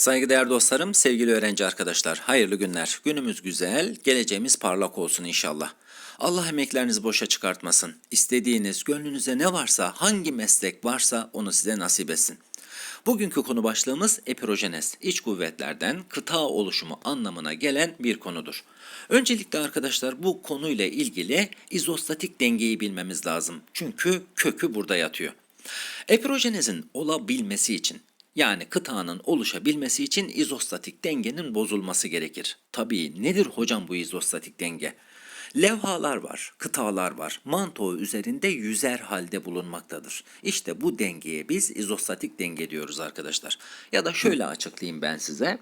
Saygıdeğer dostlarım, sevgili öğrenci arkadaşlar, hayırlı günler. Günümüz güzel, geleceğimiz parlak olsun inşallah. Allah emeklerinizi boşa çıkartmasın. İstediğiniz, gönlünüze ne varsa, hangi meslek varsa onu size nasip etsin. Bugünkü konu başlığımız epirojenez, iç kuvvetlerden kıta oluşumu anlamına gelen bir konudur. Öncelikle arkadaşlar bu konuyla ilgili izostatik dengeyi bilmemiz lazım. Çünkü kökü burada yatıyor. Epirojenezin olabilmesi için yani kıtanın oluşabilmesi için izostatik dengenin bozulması gerekir. Tabii nedir hocam bu izostatik denge? Levhalar var, kıtalar var. Manto üzerinde yüzer halde bulunmaktadır. İşte bu dengeye biz izostatik denge diyoruz arkadaşlar. Ya da şöyle açıklayayım ben size.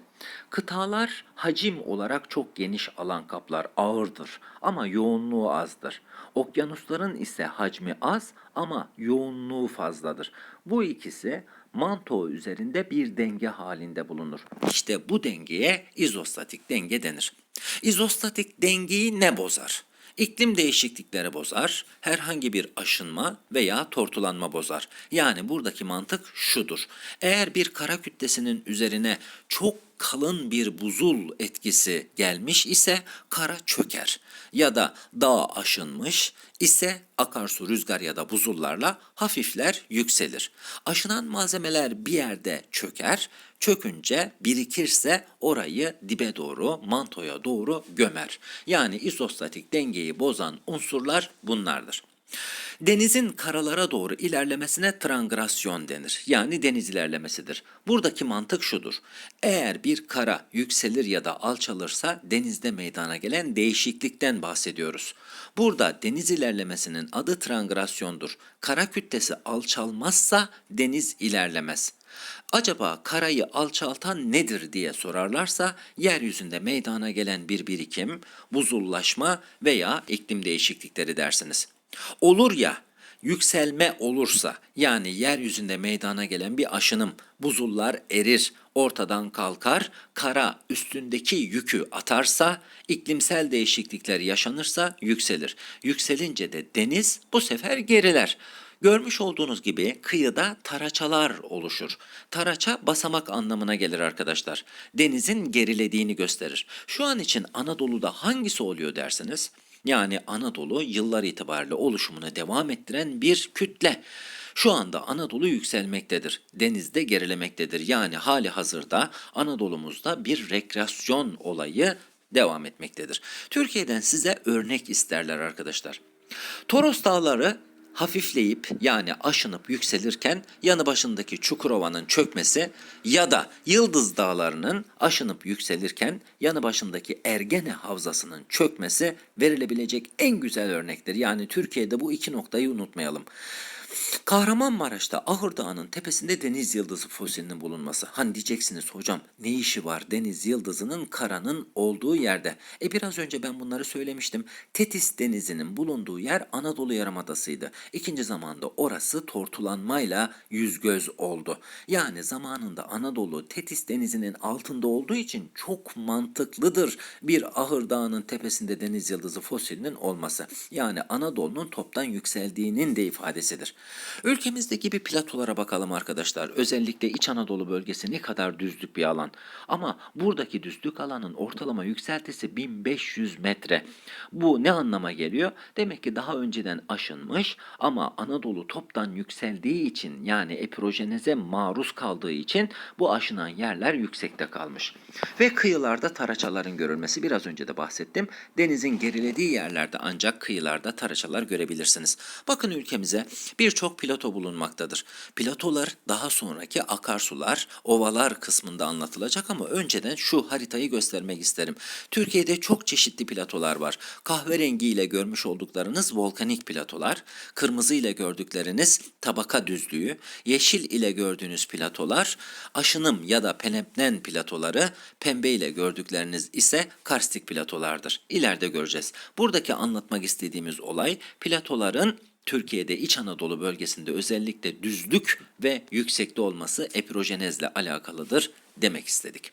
Kıtalar hacim olarak çok geniş alan kaplar, ağırdır ama yoğunluğu azdır. Okyanusların ise hacmi az ama yoğunluğu fazladır. Bu ikisi manto üzerinde bir denge halinde bulunur. İşte bu dengeye izostatik denge denir. İzostatik dengeyi ne bozar? İklim değişiklikleri bozar, herhangi bir aşınma veya tortulanma bozar. Yani buradaki mantık şudur. Eğer bir kara kütlesinin üzerine çok kalın bir buzul etkisi gelmiş ise kara çöker. Ya da dağ aşınmış ise akarsu, rüzgar ya da buzullarla hafifler, yükselir. Aşınan malzemeler bir yerde çöker, çökünce birikirse orayı dibe doğru, mantoya doğru gömer. Yani izostatik dengeyi bozan unsurlar bunlardır. Denizin karalara doğru ilerlemesine trangrasyon denir. Yani deniz ilerlemesidir. Buradaki mantık şudur. Eğer bir kara yükselir ya da alçalırsa denizde meydana gelen değişiklikten bahsediyoruz. Burada deniz ilerlemesinin adı trangrasyondur. Kara kütlesi alçalmazsa deniz ilerlemez. Acaba karayı alçaltan nedir diye sorarlarsa yeryüzünde meydana gelen bir birikim, buzullaşma veya iklim değişiklikleri dersiniz. Olur ya yükselme olursa yani yeryüzünde meydana gelen bir aşınım, buzullar erir, ortadan kalkar, kara üstündeki yükü atarsa, iklimsel değişiklikler yaşanırsa yükselir. Yükselince de deniz bu sefer geriler. Görmüş olduğunuz gibi kıyıda taraçalar oluşur. Taraça basamak anlamına gelir arkadaşlar. Denizin gerilediğini gösterir. Şu an için Anadolu'da hangisi oluyor dersiniz? Yani Anadolu yıllar itibariyle oluşumuna devam ettiren bir kütle. Şu anda Anadolu yükselmektedir. Denizde gerilemektedir. Yani hali hazırda Anadolu'muzda bir rekreasyon olayı devam etmektedir. Türkiye'den size örnek isterler arkadaşlar. Toros Dağları hafifleyip yani aşınıp yükselirken yanı başındaki Çukurova'nın çökmesi ya da Yıldız Dağları'nın aşınıp yükselirken yanı başındaki Ergene Havzası'nın çökmesi verilebilecek en güzel örnektir. Yani Türkiye'de bu iki noktayı unutmayalım. Kahramanmaraş'ta Ahır Dağı'nın tepesinde deniz yıldızı fosilinin bulunması. Hani diyeceksiniz hocam ne işi var deniz yıldızının karanın olduğu yerde? E biraz önce ben bunları söylemiştim. Tetis denizinin bulunduğu yer Anadolu Yarımadası'ydı. İkinci zamanda orası tortulanmayla yüz göz oldu. Yani zamanında Anadolu Tetis denizinin altında olduğu için çok mantıklıdır bir Ahır Dağı'nın tepesinde deniz yıldızı fosilinin olması. Yani Anadolu'nun toptan yükseldiğinin de ifadesidir. Ülkemizdeki bir platolara bakalım arkadaşlar. Özellikle İç Anadolu bölgesi ne kadar düzlük bir alan. Ama buradaki düzlük alanın ortalama yükseltisi 1500 metre. Bu ne anlama geliyor? Demek ki daha önceden aşınmış ama Anadolu toptan yükseldiği için yani epirojeneze maruz kaldığı için bu aşınan yerler yüksekte kalmış. Ve kıyılarda taraçaların görülmesi biraz önce de bahsettim. Denizin gerilediği yerlerde ancak kıyılarda taraçalar görebilirsiniz. Bakın ülkemize birçok plato bulunmaktadır. Platolar daha sonraki akarsular, ovalar kısmında anlatılacak ama önceden şu haritayı göstermek isterim. Türkiye'de çok çeşitli platolar var. Kahverengi ile görmüş olduklarınız volkanik platolar, kırmızı ile gördükleriniz tabaka düzlüğü, yeşil ile gördüğünüz platolar aşınım ya da penepnen platoları, pembe ile gördükleriniz ise karstik platolardır. İleride göreceğiz. Buradaki anlatmak istediğimiz olay platoların Türkiye'de İç Anadolu bölgesinde özellikle düzlük ve yüksekte olması epirojenezle alakalıdır demek istedik.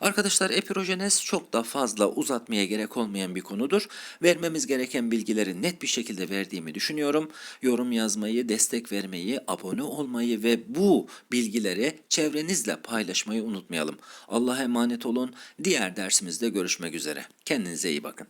Arkadaşlar epirojenez çok da fazla uzatmaya gerek olmayan bir konudur. Vermemiz gereken bilgileri net bir şekilde verdiğimi düşünüyorum. Yorum yazmayı, destek vermeyi, abone olmayı ve bu bilgileri çevrenizle paylaşmayı unutmayalım. Allah'a emanet olun. Diğer dersimizde görüşmek üzere. Kendinize iyi bakın.